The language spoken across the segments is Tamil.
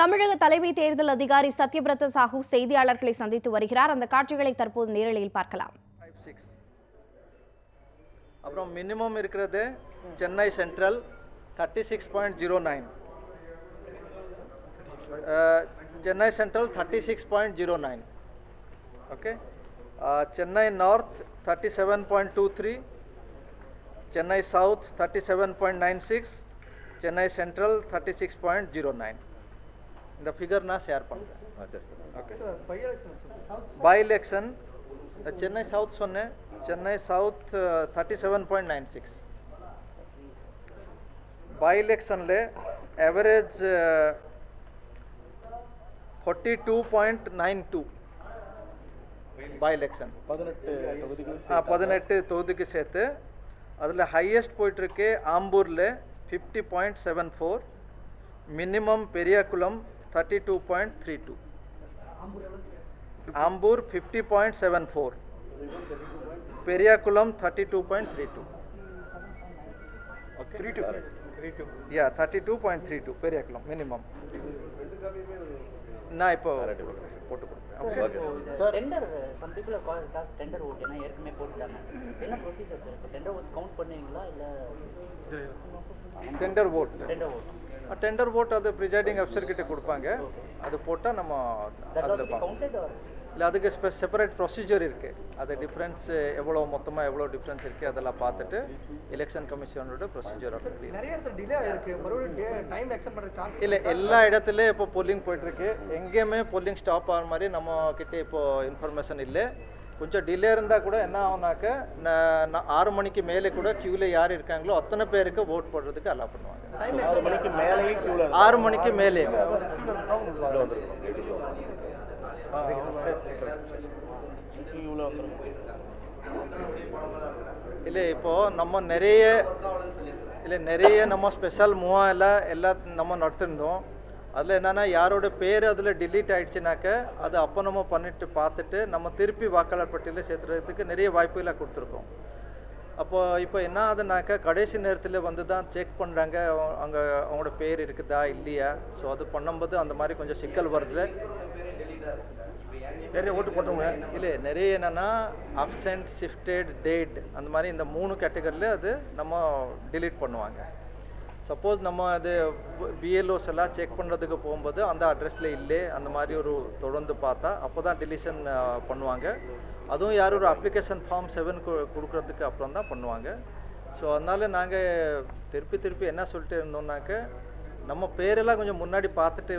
தமிழக தலைமை தேர்தல் அதிகாரி சத்யபிரத சாஹூ செய்தியாளர்களை சந்தித்து வருகிறார். அந்த காட்சிகளை தற்போது நேரலையில் பார்க்கலாம். ஃபைவ் சிக்ஸ் அப்புறம் மினிமம் இருக்கிறது Chennai central thirty six point zero nine Chennai central thirty six point zero nine okay Chennai north thirty seven point two three Chennai south thirty seven point nine six Chennai central thirty six point zero nine இந்த ஃபிகர் நான் ஷேர் பண்ணுறேன் பை எலெக்ஷன் சென்னை சவுத் சொன்னேன் Chennai south thirty seven point nine six by எலெக்ஷனில் average forty two point nine two by election பதினெட்டு பதினெட்டு தொகுதிக்கு சேர்த்து அதில் ஹையஸ்ட் போயிட்டுருக்கு ஆம்பூரில் fifty point seven four minimum Periyakulam thirty two point three two Ambur fifty point seven four Periyakulam thirty two point three two okay three two three two yeah thirty two point three two Periyakulam minimum நான் இப்போ போட்டு கொடுக்குறேன் sir tender some people call காசு டெண்டர் ஓட் ஏன்னா ஏற்கனவே போட்டுட்டாங்க. என்ன ப்ரொசீஜர் சார் இப்போ டெண்டர் ஓட்ஸ் கவுண்ட் பண்ணுவீங்களா? இல்லை tender vote tender vote tender vote அது ப்ரிசைடிங் அஃபீஸர் கிட்ட கொடுப்பாங்க. அது போட்டால் நம்ம அதில் பார்ப்போம். இல்லை அதுக்கு ஸ்பெ செப்பரேட் ப்ரொசீஜர் இருக்குது அது டிஃப்ரென்ஸ் எவ்வளோ மொத்தமாக எவ்வளோ டிஃப்ரென்ஸ் இருக்குது அதெல்லாம் பார்த்துட்டு எலெக்ஷன் கமிஷனோட ப்ரொசீஜர் இல்லை எல்லா இடத்துலையும் இப்போ பொல்லிங் போயிட்டுருக்கு எங்கேயுமே பொல்லிங் ஸ்டாப் ஆகிற மாதிரி நம்ம கிட்ட இப்போ இன்ஃபர்மேஷன் இல்லை. கொஞ்சம் டிலே இருந்தால் கூட என்ன ஆகுனாக்க ஆறு மணிக்கு மேலே கூட க்யூவில் யார் இருக்காங்களோ அத்தனை பேருக்கு ஓட் போடுறதுக்கு அலோவ் பண்ணுவாங்க. ஆறு மணிக்கு மேலே. இல்லை இப்போ நம்ம நிறைய இல்லை நிறைய நம்ம ஸ்பெஷல் மூவா எல்லாம் எல்லாம் நம்ம நடத்திருந்தோம். அதில் என்னன்னா யாரோட பேர் அதில் delete ஆயிடுச்சுனாக்க அது அப்போ நம்ம பண்ணிட்டு பார்த்துட்டு நம்ம திருப்பி வாக்காளர் பட்டியலில் சேர்த்துறதுக்கு நிறைய வாய்ப்புகளை கொடுத்துருக்கோம். அப்போ இப்போ என்ன ஆகுதுனாக்கா கடைசி நேரத்தில் வந்து தான் செக் பண்ணுறாங்க அங்கே அவங்களோட பேர் இருக்குதா இல்லையா? ஸோ அது பண்ணும்போது அந்த மாதிரி கொஞ்சம் சிக்கல் வருது நிறைய ஓட்டு போட்டவங்க இல்லை நிறைய என்னன்னா அப்சென்ட் ஷிஃப்டட் டேட் அந்த மாதிரி இந்த மூணு கேட்டகரியில் அது நம்ம delete பண்ணுவாங்க. சப்போஸ் நம்ம அது பிஎல்ஓஸ் எல்லாம் செக் பண்ணுறதுக்கு போகும்போது அந்த அட்ரஸில் இல்லை அந்த மாதிரி ஒரு தொடர்ந்து பார்த்தா அப்போ தான் டெலிஷன் பண்ணுவாங்க. அதுவும் யாரும் ஒரு அப்ளிகேஷன் ஃபார்ம் செவன் கொடுக்குறதுக்கு அப்புறம் தான் பண்ணுவாங்க. ஸோ அதனால நாங்கள் திருப்பி திருப்பி என்ன சொல்லிட்டு இருந்தோம்னாக்க நம்ம பேரெல்லாம் கொஞ்சம் முன்னாடி பார்த்துட்டு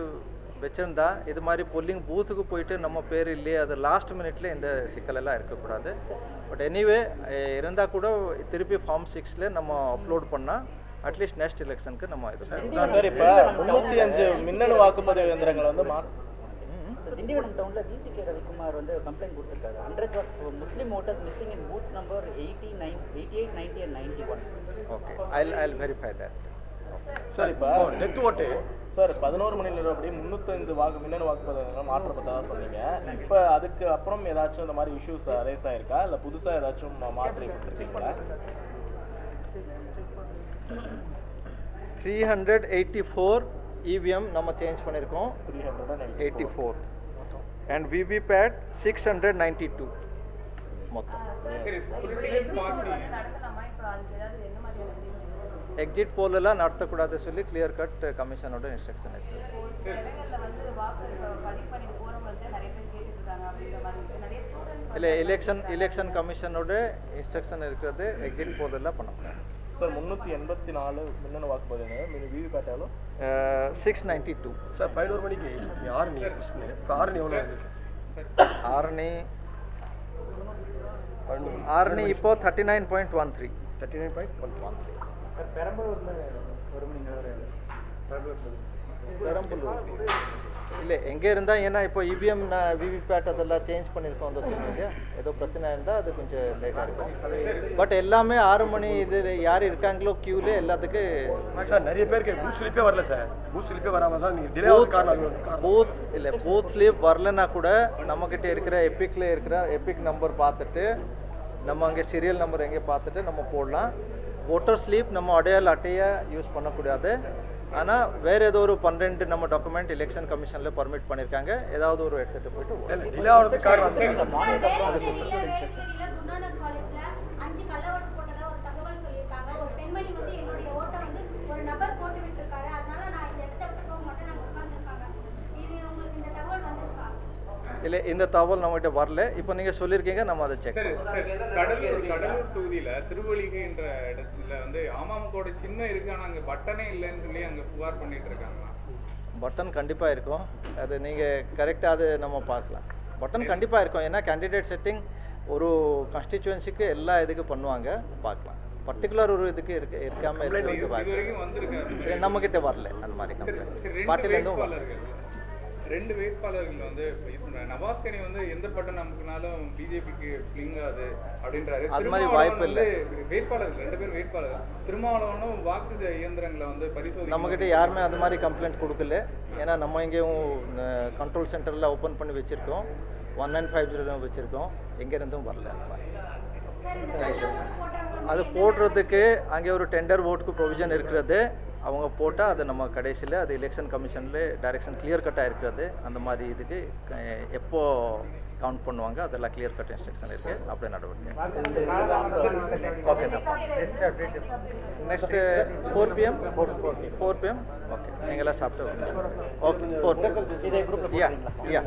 வச்சுருந்தா இது மாதிரி பொல்லிங் பூத்துக்கு போயிட்டு நம்ம பேர் இல்லையே அது லாஸ்ட் மினிட்ல இந்த சிக்கலெல்லாம் இருக்கக்கூடாது. பட் எனிவே இருந்தால் கூட திருப்பி ஃபார்ம் சிக்ஸில் நம்ம அப்லோட் பண்ணால் அட்லீஸ்ட் நெக்ஸ்ட் எலெக்ஷனுக்கு நம்ம இது. சார் இப்போ முன்னூத்தி அஞ்சு மின்னணு வாக்குப்பதிவு இயந்திரங்கள் வந்து மா திண்டிவனம் டவுனில் விசிகே ரவிக்குமார் வந்து கம்ப்ளைண்ட் கொடுத்துருக்காரு. Hundreds of Muslim voters missing in booth number eighty nine eighty eight ninety and ninety one okay I'll I'll verify that sir இப்போ டெத் ஓட்டு சார் பதினோரு மணி நேரம் அப்படி முந்நூத்தஞ்சு வாக்கு மின்னணு வாக்குப்பதிவு இயந்திரம் மாற்றப்பட்டதா சொன்னீங்க. இப்போ அதுக்கு அப்புறம் ஏதாச்சும் இந்த மாதிரி இஷ்யூஸ் அரைஸ் ஆயிருக்கா? இல்லை புதுசா ஏதாச்சும் மாற்றி கொடுத்துருக்கீங்களா? Three hundred eighty four EVM நம்ம சேஞ்ச் பண்ணியிருக்கோம் three hundred eighty four and VVPAT six hundred ninety two மொத்தம். எக்ஸிட் போல் எல்லாம் நடத்தக்கூடாது சொல்லி கிளியர் கட் கமிஷனோட இன்ஸ்ட்ரக்ஷன் இருக்கு. இல்லை எலெக்ஷன் எலெக்ஷன் கமிஷனோட இன்ஸ்ட்ரக்ஷன் இருக்கிறது. எக்ஸிட் போல் எல்லாம் பண்ணக்கூடாது. சார் முந்நூற்றி எண்பத்தி நாலு மின்னணு வாக்குப்பதிவு இயந்திரம் விவி பேட்டாலோ சிக்ஸ் நைன்டி டூ சார் பதினோரு மணிக்கு ஆரணி ஆரணி எவ்வளோ ஆரணி ஆரணி இப்போ thirty nine point one three thirty nine point one one Perambalur. இல்லை எங்கே இருந்தால் ஏன்னா இப்போ இபிஎம் நான் விவிபேட் அதெல்லாம் சேஞ்ச் பண்ணியிருக்கோம் அந்த இல்லையா ஏதோ பிரச்சனை இருந்தால் அது கொஞ்சம் லேட்டாக இருக்கும். பட் எல்லாமே ஆறு மணி இது யார் இருக்காங்களோ க்யூவில் எல்லாத்துக்கும் சார் நிறைய பேருக்கு பூத் ஸ்லிப்பே வரல சார். பூத் ஸ்லிப்பே வராம தான் நீங்க டிலே ஆகுது காரணம் அது ஒரு காரணம். பூத் இல்லை பூத் ஸ்லீப் வரலன்னா கூட நம்மக்கிட்ட இருக்கிற எப்பிக்ல இருக்கிற எப்பிக் நம்பர் பார்த்துட்டு நம்ம அங்கே சீரியல் நம்பர் எங்கே பார்த்துட்டு நம்ம போடலாம். ஓட்டர் ஸ்லீப் நம்ம அடையாள அட்டையை யூஸ் பண்ணக்கூடாது. ஆனால் வேற ஏதோ ஒரு பன்னெண்டு நம்ம டாக்குமெண்ட் எலெக்ஷன் கமிஷனில் பர்மிட் பண்ணியிருக்காங்க ஏதாவது ஒரு எடுத்துகிட்டு போயிட்டு vote டிலே ஆகிறதுக்கு காரணம் வேளச்சேரியில வேளச்சேரியில குருநானக் காலேஜ்ல அஞ்சு கள்ள ஓட்டு போட்டதா ஒரு தகவல் சொல்லியிருக்காங்க ஒரு பெண்மணி வந்து என்னுடைய ஓட்டை வந்து ஒரு நபர் போட்டு விட்டுருக்காரு அதனால நான் இந்த இடத்த விட்டு போக மாட்டேன் நாங்க உட்காந்துருக்காங்க இது உங்களுக்கு இந்த தகவல் வந்திருக்கா இல்லை இந்த தகவல் நம்மகிட்ட வரல. இப்போ நீங்கள் சொல்லியிருக்கீங்க நம்ம அதை செக் கடலூர் கடலூர் தொகுதியில திருவள்ளிகைன்ற இடத்துல வந்து அமமுகவோட சின்னம் இருக்கு ஆனா அங்க பட்டனே இல்லைன்னு சொல்லி அங்க புகார் பண்ணிட்டு இருக்காங்களா? பட்டன் கண்டிப்பாக இருக்கும். அது நீங்கள் கரெக்டாக அது நம்ம பார்க்கலாம். பட்டன் கண்டிப்பாக இருக்கும். ஏன்னா கேண்டிடேட் செட்டிங் ஒரு கான்ஸ்டிச்சுவன்சிக்கு எல்லா இதுக்கு பண்ணுவாங்க. பார்க்கலாம். பர்டிகுலர் ஒரு இதுக்கு இருக்க இருக்காமல் இது இருக்கிறதுக்கு இருக்கு. நம்மகிட்ட வரல. அந்த மாதிரி கம்ப்ளைண்ட் சரி, ரெண்டு பார்ட்டிலேருந்தும் வரல. ரெண்டு வேட்பாளர்கள் வந்து இப்ப நவாஸ்கனி வந்து எந்த பட்டன் நமக்குனாலும் பிஜேபிக்கு பிளிங்காது அப்படின்றாரு. அது மாதிரி வாய்ப்பு இல்ல. வேட்பாளர்கள் ரெண்டு பேரும் வேட்பாளர் திருமாவளவனும் வாக்கு இயந்திரங்களை வந்து பரிசோதனை நம்மக்கிட்ட யாருமே அது மாதிரி கம்ப்ளைண்ட் கொடுக்கல. ஏன்னா நம்ம இங்கேயும் கண்ட்ரோல் சென்டரில் ஓப்பன் பண்ணி வச்சுருக்கோம். ஒன் நைன் ஃபைவ் ஜீரோ வச்சுருக்கோம். எங்கேருந்தும் வரல. அந்த மாதிரி அது போடுறதுக்கு அங்கே ஒரு டெண்டர் ஓட்டுக்கு ப்ரொவிஷன் இருக்கிறது. அவங்க போட்டால் அது நம்ம கடைசியில் அது எலெக்ஷன் கமிஷனில் டைரெக்ஷன் கிளியர் கட்டாக இருக்கிறது அந்த மாதிரி இதுக்கு எப்போ கவுண்ட் பண்ணுவாங்க அதெல்லாம் கிளியர் கட் இன்ஸ்ட்ரக்ஷன் இருக்குது அப்படியே நடவடிக்கை. Okay next four PM four PM okay நீங்களாம் சாப்பிட்டு ஓகே ஃபோர் யா யா